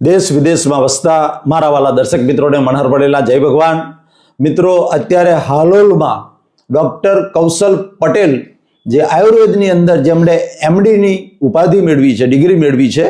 દેશ વિદેશમાં વસતા મારા વાલા દર્શક મિત્રોને મનહર પડેલા જય ભગવાન. મિત્રો, અત્યારે હાલોલમાં ડૉક્ટર કૌશલ પટેલ જે આયુર્વેદની અંદર જેમણે એમડીની ઉપાધિ મેળવી છે, ડિગ્રી મેળવી છે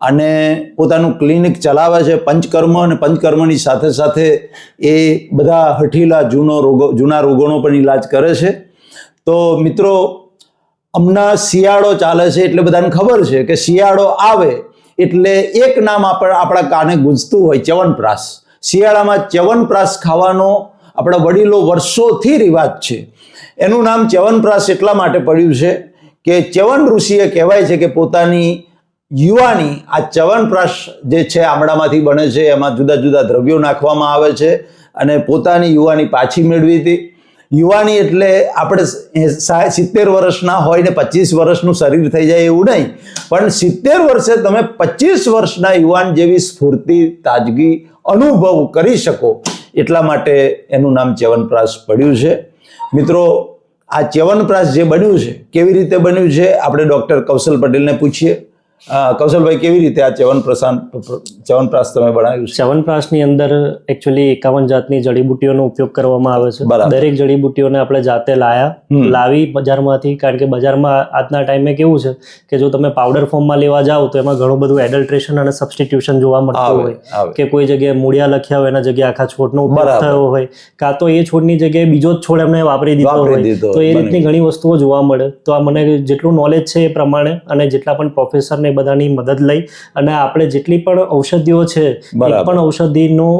અને પોતાનું ક્લિનિક ચલાવે છે, પંચકર્મ અને પંચકર્મની સાથે સાથે એ બધા હઠીલા જૂનો રોગો, જૂના રોગોનો પણ ઈલાજ કરે છે. તો મિત્રો, હમણાં શિયાળો ચાલે છે એટલે બધાને ખબર છે કે શિયાળો આવે એટલે એક નામ આપણે કાને ગુંજતું હોય ચ્યવનપ્રાશ શિયાળામાં ચ્યવનપ્રાશ ખાવાનો આપણા વડીલો વર્ષોથી રિવાજ છે. એનું નામ ચ્યવનપ્રાશ એટલા માટે પડ્યું છે કે ચ્યવન ઋષિએ કહેવાય છે કે પોતાની યુવાની આ ચ્યવનપ્રાશ જે છે આમળામાંથી બને છે, એમાં જુદા જુદા દ્રવ્યો નાખવામાં આવે છે અને પોતાની યુવાની પાછી મેળવી હતી. યુવાની એટલે આપણે સિત્તેર વર્ષના હોય ને પચીસ વર્ષનું શરીર થઈ જાય એવું નહીં. પણ સિત્તેર વર્ષે તમે પચીસ વર્ષના યુવાન જેવી સ્ફૂર્તિ, તાજગી અનુભવ કરી શકો. એટલા માટે એનું નામ ચ્યવનપ્રાશ પડ્યું છે. મિત્રો, આ ચ્યવનપ્રાશ જે બન્યું છે, કેવી રીતે બન્યું છે, આપણે ડૉક્ટર કૌશલ પટેલને પૂછીએ. કૌશલભાઈ કેવી રીતે આ ચ્યવનપ્રસાન ચ્યવનપ્રાશ તમે બનાવ્યું છે? ચ્યવનપ્રાશની અંદર એકચ્યુઅલી એકાવન જાતની જડીબુટ્ટીઓનો ઉપયોગ કરવામાં આવે છે. દરેક જડીબુટ્ટીઓને આપણે જાતે લાયા લાવી બજારમાંથી કારણ કે બજારમાં આજના ટાઈમે કેવું છે કે જો તમે પાવડર ફોર્મમાં લેવા જાઓ તો એમાં ઘણું બધું એડલ્ટ્રેશન અને સબસ્ટિટ્યુશન જોવા મળતું હોય. કે કોઈ જગ્યાએ મૂળિયા લખ્યા હોય એના જગ્યાએ આખા છોડનો ઉપયોગ થયો હોય કાં તો એ છોડની જગ્યાએ બીજો જ છોડ એમને વાપરી દીધો હોય. તો એ રીતની ઘણી વસ્તુઓ જોવા મળે. તો આ મને જેટલું નોલેજ છે એ પ્રમાણે અને જેટલા પણ પ્રોફેસર ને બધાની મદદ લઈ અને આપણે જેટલી પણ ઔષધિઓ છે એક પણ ઔષધિનો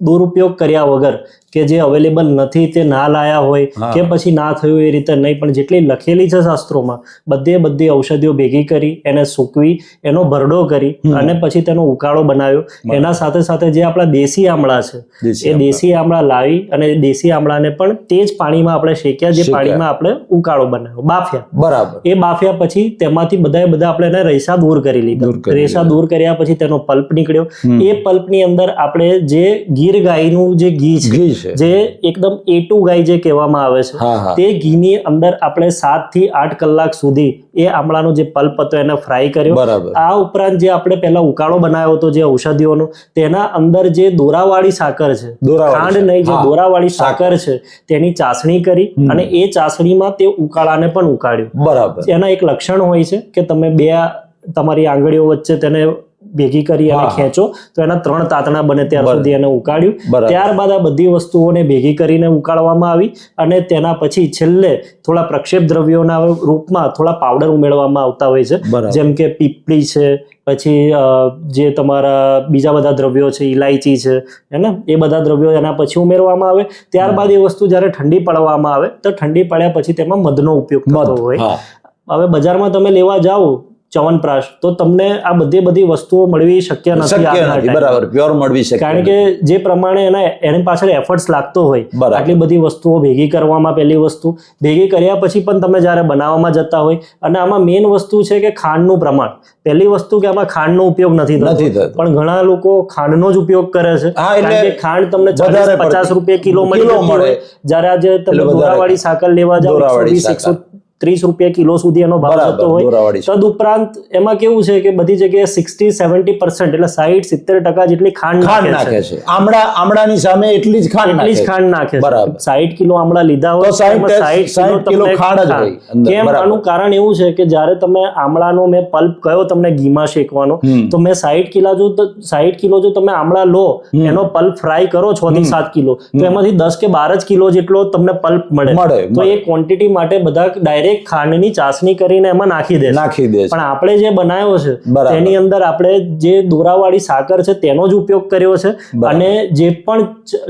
દુરુપયોગ કર્યા વગર કે જે અવેલેબલ નથી તે ના લાયા હોય કે પછી ના થયું એ રીતે નહીં. પણ જેટલી લખેલી છે શાસ્ત્રોમાં બધે બધી ઔષધિઓ ભેગી કરી એને સૂકવી એનો ભરડો કરી અને પછી તેનો ઉકાળો બનાવ્યો. એના સાથે સાથે જે આપણા દેશી આમળા છે એ દેશી આમળા લાવી અને દેશી આમળાને પણ તે જ પાણીમાં આપણે શેક્યા જે પાણીમાં આપણે ઉકાળો બનાવ્યો બાફ્યા. બરાબર. એ બાફ્યા પછી તેમાંથી બધાએ બધા આપણે એને રેસા દૂર કરી લીધા. રેસા દૂર કર્યા પછી તેનો પલ્પ નીકળ્યો. એ પલ્પની અંદર આપણે જે ગીર ગાયનું જે ઘી છે. છે. જે એકદમ એટુ ગાય જે કહેવામાં આવે છે તે ઘીની અંદર આપણે સાતથી આઠ કલાક સુધી એ આમળાનો જે પલ્પ હતો એને ફ્રાય કર્યો. આ ઉપરાંત જે આપણે પહેલા ઉકાળો બનાવ્યો હતો જે ઔષધિઓનો તેના અંદર જે દોરાવાળી સાકર છે ખાંડ નહીં જે દોરાવાળી સાકર. છે તેની ચાસણી કરી અને એ ચાસણીમાં તે ઉકાળાને પણ ઉકાળ્યું. બરાબર. એના એક લક્ષણ હોય છે કે તમે બે તમારી આંગળીઓ વચ્ચે તેને ભેગી કરી અને ખેંચો તો એના ત્રણ તાતણા બને ત્યાર બરાબર. સુધી એને ઉકાળ્યું. ત્યારબાદ આ બધી વસ્તુઓને ભેગી કરીને ઉકાળવામાં આવી અને તેના પછી છેલ્લે થોડા પ્રક્ષેપ દ્રવ્યોના રૂપમાં થોડા પાવડર ઉમેરવામાં આવતા હોય છે. જેમ કે પીપળી છે પછી જે તમારા બીજા બધા દ્રવ્યો છે ઇલાયચી છે હે ને? એ બધા દ્રવ્યો એના પછી ઉમેરવામાં આવે. ત્યારબાદ એ વસ્તુ જ્યારે ઠંડી પડવામાં આવે તો ઠંડી પડ્યા પછી તેમાં મધનો ઉપયોગ થતો હોય. હવે બજારમાં તમે લેવા જાઓ ચ્યવનપ્રાશ તો તમને આ બધી બધી વસ્તુઓ મળવી શક્ય નથી. બરાબર પ્યોર મળવી શકે કારણ કે જે પ્રમાણે એના એની પાછળ એફર્ટ્સ લાગતો હોય. આટલી બધી વસ્તુઓ ભેગી કરવામાં પહેલી વસ્તુ ભેગી કર્યા પછી પણ તમે જ્યારે બનાવવામાં જતા હોય અને આમાં મેઇન વસ્તુ છે કે ખાંડનું પ્રમાણ પહેલી વસ્તુ કે આમાં ખાંડનો ઉપયોગ નથી થતો. પણ ઘણા લોકો ખાંડનો જ ઉપયોગ કરે છે એટલે કારણ કે ખાંડ તમને પચાસ રૂપિયા કિલો મળી જતી મળે. હોય જ્યારે આજે તમે દોરાવાળી સાકર લેવા જાઓ એકસો વીસ એકસો. ત્રીસ રૂપિયા કિલો સુધી એનો ભાવ જતો હોય. તદ ઉપરાંત એમાં કેવું છે કે બધી જગ્યાએ સિક્સટી સેવન્ટી પર્સન્ટ એટલે સાઈઠ સિત્તેર ટકા જેટલી ખાંડ ખાંડ નાખે છે. આમળા આમળાની સામે એટલી જ ખાંડ એટલી જ ખાંડ નાખે છે. સાઈઠ કિલો આમળા લીધા હોય સાઈઠ એમાં ટેસ્ટ- 60 સાઈઠ કિલો ખાંડ કેમ? આનું કારણ એવું છે કે જ્યારે તમે આમળાનો મેં પલ્પ કયો તમને ઘીમાં શેકવાનો તો મેં સાઈઠ કિલો જો સાઈઠ કિલો જો તમે આમળા લો એનો પલ્પ ફ્રાય કરો છ થી સાત કિલો તો એમાંથી દસ કે બાર જ કિલો જેટલો તમને પલ્પ મળે. તો. એ ક્વોન્ટિટી માટે બધા ડાયરેક્ટ ખાંડની ચાસણી કરીને એમાં નાખી દે નાખી દે પણ આપણે જે બનાવ્યો છે. તેની અંદર આપણે જે દોરાવાળી સાકર છે તેનો જ ઉપયોગ કર્યો છે. અને જે પણ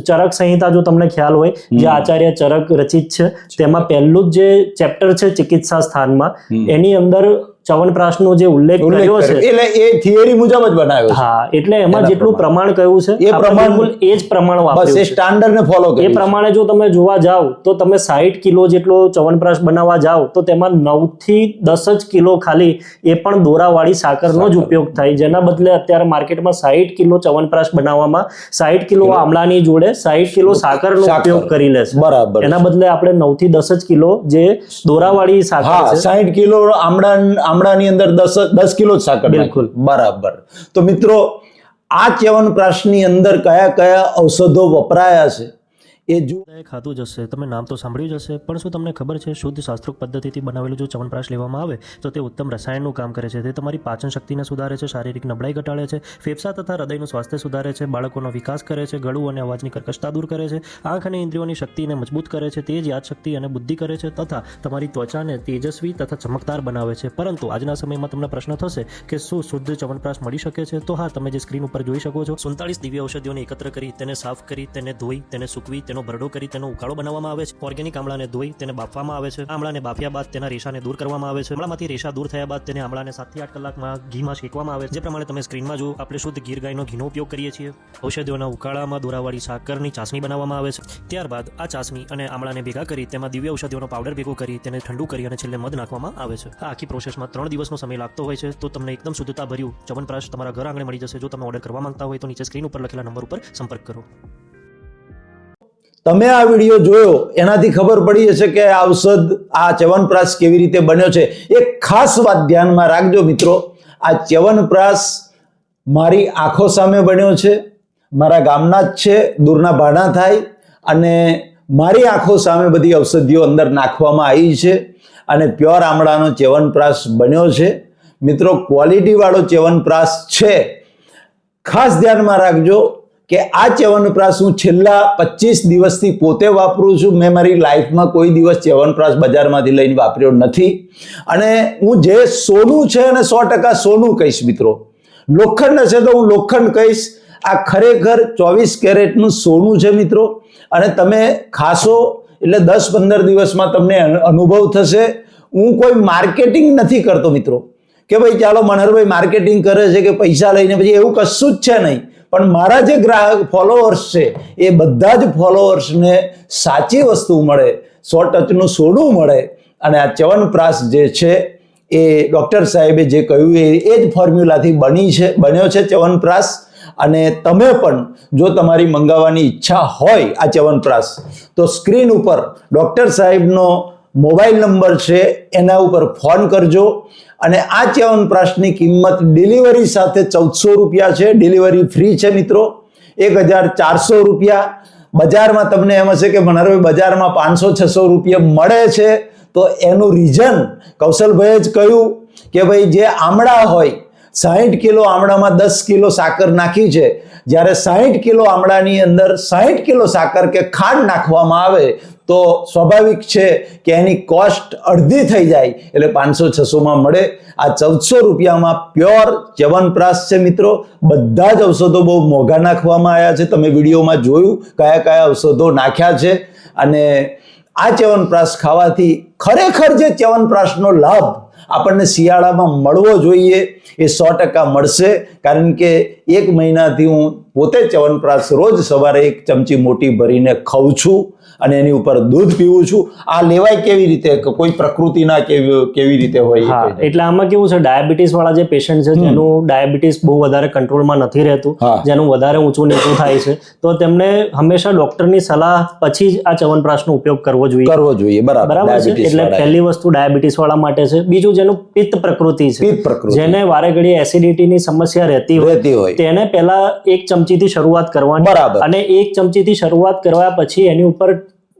ચરક સંહિતા જો તમને ખ્યાલ હોય જે આચાર્ય ચરક રચિત છે તેમાં પહેલું જ જે ચેપ્ટર છે ચિકિત્સા સ્થાનમાં એની અંદર ચ્યવનપ્રાશનો જે ઉલ્લેખ કર્યો. છે એટલે એ થિયરી મુજબ જ બનાવ્યો છે. હા એટલે એમાં જેટલું પ્રમાણ. કયું છે એ પ્રમાણ- એ જ પ્રમાણ બસ વાપર્યું એ છે. સ્ટાન્ડર્ડ ને ફોલો એ પ્રમાણે જો તમે જોવા જાવ તો તમે સાહીઠ કિલો જેટલો ચવનપ્રાશ બનાવવા જાઓ તો તેમાં નવથી દસ જ કિલો ખાલી એ પણ દોરાવાળી સાકરનો જ ઉપયોગ થાય. જેના બદલે અત્યારે માર્કેટમાં સાહીઠ કિલો ચવનપ્રાશ બનાવવામાં સાહીઠ કિલો આમળાની જોડે સાહીઠ કિલો સાકરનો સાકર. ઉપયોગ કરી લેશે બરાબર. એના બદલે આપણે નવથી દસ જ કિલો જે દોરાવાળી સાકર છે. સાહીઠ કિલો આમળા આમળાની અંદર દસ દસ કિલો જ સાકર બિલકુલ. બરાબર. તો મિત્રો આ ચ્યવનપ્રાશની અંદર કયા કયા ઔષધો વપરાયા છે? એ જો ખાતું ખાધું જ તમે નામ તો સાંભળ્યું જ હશે. પણ શું તમને ખબર છે, શુદ્ધ શાસ્ત્રોક પદ્ધતિથી બનાવેલું જો ચવનપ્રાશ લેવામાં આવે, તો તે ઉત્તમ રસાયણનું કામ કરે છે. તે તમારી પાચન શક્તિને સુધારે છે, શારીરિક નબળાઈ ઘટાડે છે, ફેફસા તથા હૃદયનું સ્વાસ્થ્ય સુધારે છે, બાળકોનો વિકાસ કરે છે, ગળું અને અવાજની કર્કશતા દૂર કરે છે, આંખ અને ઇન્દ્રિયોની શક્તિને મજબૂત કરે છે તે જ યાદશક્તિ અને બુદ્ધિ કરે છે તથા તમારી ત્વચાને તેજસ્વી તથા ચમકદાર બનાવે છે. પરંતુ આજના સમયમાં તમને પ્રશ્ન થશે કે શું શુદ્ધ ચવનપ્રાશ મળી શકે છે? તો હા, તમે જે સ્ક્રીન ઉપર જોઈ શકો છો સુડતાલીસ દિવ્ય ઔષધિઓને એકત્ર કરી, તેને સાફ કરી, તેને ધોઈ, તેને સૂકવી તેનો ભરડો કરી તેનો ઉકાળો બનાવવામાં આવે છે. ઓર્ગેનિક આમળાને ધોઈ તેને બાફવામાં આવે છે. આમળાને બાફ્યા બાદ તેના રેશાને દૂર કરવામાં આવે છે. આમળામાંથી રેશા દૂર થયા બાદ તેને આમળાને સાતથી આઠ કલાકમાં ઘીમાં શેકવામાં આવે છે. જે પ્રમાણે તમે સ્ક્રીનમાં જુઓ, આપણે શુદ્ધ ગીર ગાયનો ઘીનો ઉપયોગ કરીએ છીએ. ઔષધિઓના ઉકાળામાં દોરાવાળી સાકરની ચાસણી બનાવવામાં આવે છે. ત્યારબાદ આ ચાસણી અને આમળાને ભેગા કરી તેમાં દિવ્ય ઔષધિઓનો પાવડર ભેગો કરી તેને ઠંડુ કરી અને છેલ્લે મધ નાખવામાં આવે છે. આ આખી પ્રોસેસમાં ત્રણ દિવસનો સમય લાગતો હોય છે. તો તમને એકદમ શુદ્ધતા ભર્યું ચવનપ્રાશ તમારા ઘર આંગણે મળી જશે. જો તમે ઓર્ડર કરવા માંગતા હોય તો નીચે સ્ક્રીન ઉપર લખેલા નંબર ઉપર સંપર્ક કરો. તમે આ વીડિયો જોયો, એનાથી ખબર પડી હશે કે આ ઔષધ, આ ચ્યવનપ્રાશ કેવી રીતે બન્યો છે. એક ખાસ વાત ધ્યાનમાં રાખજો મિત્રો, આ ચ્યવનપ્રાશ મારી આંખો સામે બન્યો છે, મારા ગામના જ છે, દૂરના ભાડા થાય, અને મારી આંખો સામે બધી ઔષધિઓ અંદર નાખવામાં આવી છે, અને પ્યોર આમળાનો ચ્યવનપ્રાસ બન્યો છે. મિત્રો ક્વોલિટીવાળો ચ્યવનપ્રાસ છે. ખાસ ધ્યાનમાં રાખજો કે આ ચ્યવનપ્રાશ હું છેલ્લા પચીસ દિવસથી પોતે વાપરું છું. મેં મારી લાઈફમાં કોઈ દિવસ ચ્યવનપ્રાશ બજારમાંથી લઈને વાપર્યો નથી. અને હું જે સોનું છે અને સો ટકા સોનું કહીશ મિત્રો. લોખંડ હશે તો હું લોખંડ કહીશ. આ ખરેખર ચોવીસ કેરેટનું સોનું છે મિત્રો. અને તમે ખાશો એટલે દસ પંદર દિવસમાં તમને અનુ- અનુભવ થશે. હું કોઈ માર્કેટિંગ નથી કરતો મિત્રો. કે ભાઈ ચાલો મનહરભાઈ માર્કેટિંગ કરે છે કે પૈસા લઈને, પછી એવું કશું જ છે નહીં. પણ મારા જે ગ્રાહક ફોલોઅર્સ છે, એ બધા જ ફોલોઅર્સને સાચી વસ્તુ મળે, સો ટચનું સોનું મળે. અને આ ચવનપ્રાસ જે છે, એ ડૉક્ટર સાહેબે જે કહ્યું એ એ જ ફોર્મ્યુલાથી બની છે, બન્યો છે ચવનપ્રાસ અને તમે પણ જો તમારી મંગાવવાની ઈચ્છા હોય આ ચવનપ્રાસ તો સ્ક્રીન ઉપર ડૉક્ટર સાહેબનો મોબાઈલ નંબર છે એના ઉપર ફોન કરજો અને આ ચ્યવનપ્રાશની કિંમત ડિલિવરી સાથે ચૌદસો રૂપિયા છે. ડિલિવરી ફ્રી છે મિત્રો. એક હજાર ચારસો રૂપિયા. બજારમાં તમને એમ હશે કે મનહરભાઈ બજારમાં પાંચસો, છસો રૂપિયા મળે છે. તો એનું રીઝન કૌશલભાઈએ જ કહ્યું કે ભાઈ, જે આમળા હોય, સાહીઠ કિલો આમળામાં દસ કિલો સાકર નાખી છે. જ્યારે સાહીઠ કિલો આમળાની અંદર સાહીઠ કિલો સાકર કે ખાંડ નાખવામાં આવે તો સ્વાભાવિક છે કે એની કોસ્ટ અડધી થઈ જાય, એટલે પાંચસો છસોમાં મળે. આ ચૌદસો રૂપિયામાં પ્યોર ચ્યવનપ્રાશ છે મિત્રો. બધા જ ઔષધો બહુ મોંઘા નાખવામાં આવ્યા છે. તમે વિડીયોમાં જોયું કયા કયા ઔષધો નાખ્યા છે. અને આ ચ્યવનપ્રાશ ખાવાથી ખરેખર જે ચ્યવનપ્રાશનો લાભ આપણને શિયાળામાં મળવો જોઈએ એ સો ટકા મળશે. કારણ કે એક મહિનાથી હું પોતે ચ્યવનપ્રાશ રોજ સવારે એક ચમચી મોટી ભરીને ખાઉં છું. અને એની ઉપર દૂધ પીવું છું. આ લેવાય કેવી રીતે? કોઈ પ્રકૃતિના કેવી કેવી રીતે હોય. એટલે આમાં કેવું છે ડાયાબિટીસ વાળા જે પેશન્ટ છે જેનું ડાયાબિટીસ બહુ વધારે કંટ્રોલમાં નથી રહેતું જેનું વધારે ઊંચું નીચું થાય છે તો તેમને હંમેશા ડોક્ટરની સલાહ પછી જ આ ચવનપ્રાશનો ઉપયોગ કરવો જોઈએ. કરવો જોઈએ બરાબર. છે? એટલે પહેલી વસ્તુ ડાયાબિટીસ વાળા માટે છે. બીજું જેનું પિત્ત પ્રકૃતિ છે જેને વારે ઘડી એસિડિટીની સમસ્યા રહેતી હોય રહેતી હોય. તેને પહેલા એક ચમચીથી શરૂઆત કરવાની બરાબર. અને એક ચમચીથી શરૂઆત કરવા પછી એની ઉપર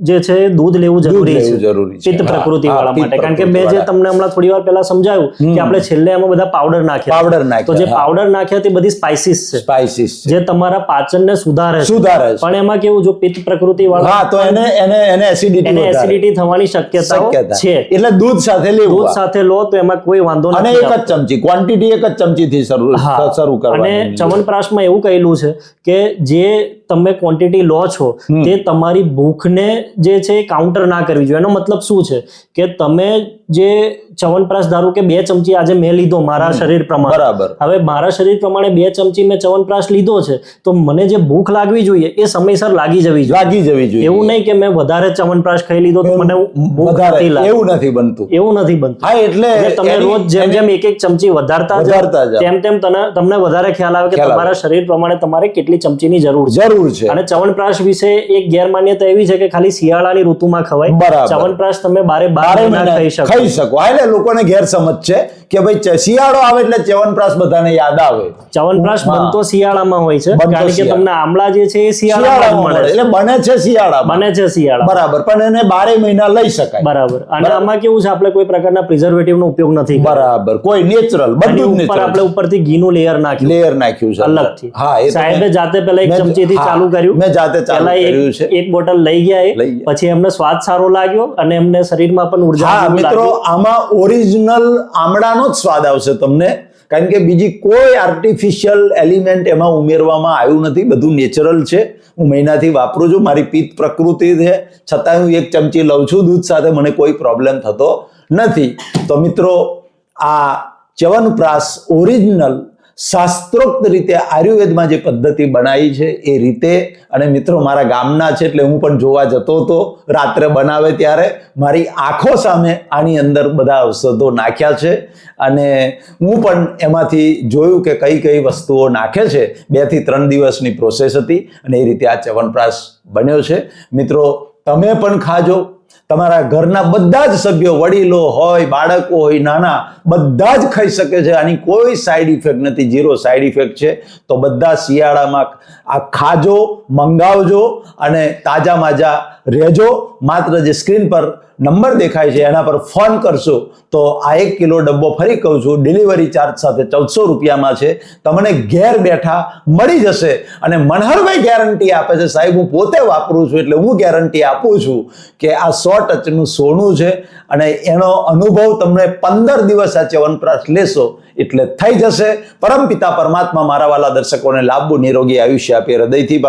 જે છે દૂધ લેવું જરૂરી છે. જરૂરી પિત્ત પ્રકૃતિ વાળા માટે. કારણ કે મેં જે તમને હમણાં થોડી વાર પહેલા સમજાવ્યું કે આપણે છેલ્લે એમાં બધા પાવડર નાખ્યા પાવડર તો જે પાવડર નાખ્યા તે બધી સ્પાઇસીસ છે. સ્પાઇસીસ જે તમારા પાચનને સુધારે સુધારે પણ એમાં કેવું જો પિત્ત પ્રકૃતિ વાળા હા તો એને એને એને એસિડિટી એને એસિડિટી થવાની શક્યતા. છે. એટલે દૂધ સાથે લેવું દૂધ સાથે લો તો એમાં કોઈ વાંધો અને એક જ ચમચી ક્વોન્ટિટી એક જ ચમચીથી શરૂ શરૂ શરૂ અને કરવાની ચવનપ્રાશમાં એવું કહેલું છે કે જે તમે ક્વોન્ટિટી લો છો તે તમારી ભૂખને જે છે એ કાઉન્ટર ના કરવી જોઈએ. એનો મતલબ શું છે? કે તમે જે ચવનપ્રાશ ધારો કે બે ચમચી આજે મેં લીધો મારા શરીર પ્રમાણે. બરાબર. હવે મારા શરીર પ્રમાણે બે ચમચી મેં ચવનપ્રાશ લીધો છે તો મને જે ભૂખ લાગવી જોઈએ એ સમયસર લાગી જવી જોઈએ. લાગી જવી જોઈએ. એવું નહીં કે મેં વધારે ચવનપ્રાશ ખાઈ લીધો તો મને ભૂખ નથી લાગી એવું નથી બનતું. એવું નથી બનતું. હા એટલે તમે રોજ જેમ જેમ એક એક ચમચી વધારતા જાઓ. તેમ તેમ તને તમને વધારે ખ્યાલ આવે કે તમારા શરીર પ્રમાણે તમારે કેટલી ચમચીની જરૂર જરૂર છે. અને ચવનપ્રાશ વિશે એક ગેરમાન્યતા એવી છે કે ખાલી શિયાળાની ઋતુમાં ખવાય. બરાબર. ચવનપ્રાશ તમે બારે બાર મહિના મહિના ખાઈ શકો. ખાઈ શકો. હા, એટલે લોકોને ગેરસમજ છે. કે ભાઈ શિયાળો આવે એટલે ચ્યવનપ્રાશ બધાને યાદ આવે. ચ્યવનપ્રાશ બનતો શિયાળામાં હોય છે. કારણ કે તમને આમળા જે છે એ શિયાળામાં મળે એટલે બને છે શિયાળામાં. બને છે શિયાળા બરાબર. પણ એને બારે મહિના લઈ શકાય. બરાબર. અને આમાં કેવું છે? આપણે કોઈ પ્રકારના પ્રિઝર્વેટિવ નો ઉપયોગ નથી બરાબર. કોઈ નેચરલ બધું નેચરલ આપણે ઉપરથી ઘીનું લેયર નાખ્યું. લેયર નાખ્યું છે. અલગથી. હા એ સાહેબે જાતે પહેલા એક ચમચીથી ચાલુ કર્યું. મેં જાતે ચાલુ કર્યું છે. એક બોટલ લઈ ગયા એ. પછી એમને સ્વાદ સારો લાગ્યો અને એમને શરીરમાં પણ ઊર્જા મિત્રો આમાં ઓરિજિનલ આમળાનો જ સ્વાદ આવશે તમને. કારણ કે બીજી કોઈ આર્ટિફિશિયલ એલિમેન્ટ એમાં ઉમેરવામાં આવ્યું નથી. બધું નેચરલ છે. હું મહિનાથી વાપરું છું. મારી પિત્ત પ્રકૃતિ છે. છતાં હું એક ચમચી લઉં છું દૂધ સાથે. મને કોઈ પ્રોબ્લેમ થતો નથી. તો મિત્રો, આ ચ્યવનપ્રાશ ઓરિજિનલ શાસ્ત્રોક્ત રીતે આયુર્વેદમાં જે પદ્ધતિ બનાવી છે એ રીતે, અને મિત્રો મારા ગામના છે એટલે હું પણ જોવા જતો હતો, રાત્રે બનાવે ત્યારે મારી આંખો સામે આની અંદર બધા ઔષધો નાખ્યા છે. અને હું પણ એમાંથી જોયું કે કઈ કઈ વસ્તુઓ નાખે છે. બેથી ત્રણ દિવસની પ્રોસેસ હતી અને એ રીતે આ ચ્યવનપ્રાશ બન્યો છે. મિત્રો, તમે પણ ખાજો. તમારા ઘરના બધા જ સભ્યો, વડીલો હોય, બાળકો હોય, નાના, બધા જ ખાઈ શકે છે. આની કોઈ સાઈડ ઇફેક્ટ નથી. ઝીરો સાઈડ ઇફેક્ટ છે. તો બધા શિયાળામાં આ ખાજો, મંગાવજો અને તાજા માજા રહેજો. માત્ર જે સ્ક્રીન પર નંબર દેખાય છે, એના પર ફોન કરશો, તો આ એક કિલો ડબ્બો ફરી કહું છું ડિલિવરી ચાર્જ સાથે ચૌદસો રૂપિયામાં છે. તમને ઘેર બેઠા મળી જશે અને મનહરભાઈ ગેરંટી આપે છે. સાહેબ, હું પોતે વાપરું છું એટલે હું ગેરંટી આપું છું કે આ સો ટચનું સોનું છે અને એનો અનુભવ તમને પંદર દિવસ આ ચ્યવનપ્રાશ લેશો એટલે થઈ જશે. પરમપિતા પરમાત્મા મારા વાલા દર્શકોને લાંબુ નિરોગી આયુષ્ય આપે. હૃદયથી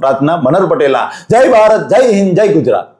પ્રાર્થના, મનહર પટેલા. જય ભારત, જય હિન્દ, જય ગુજરાત.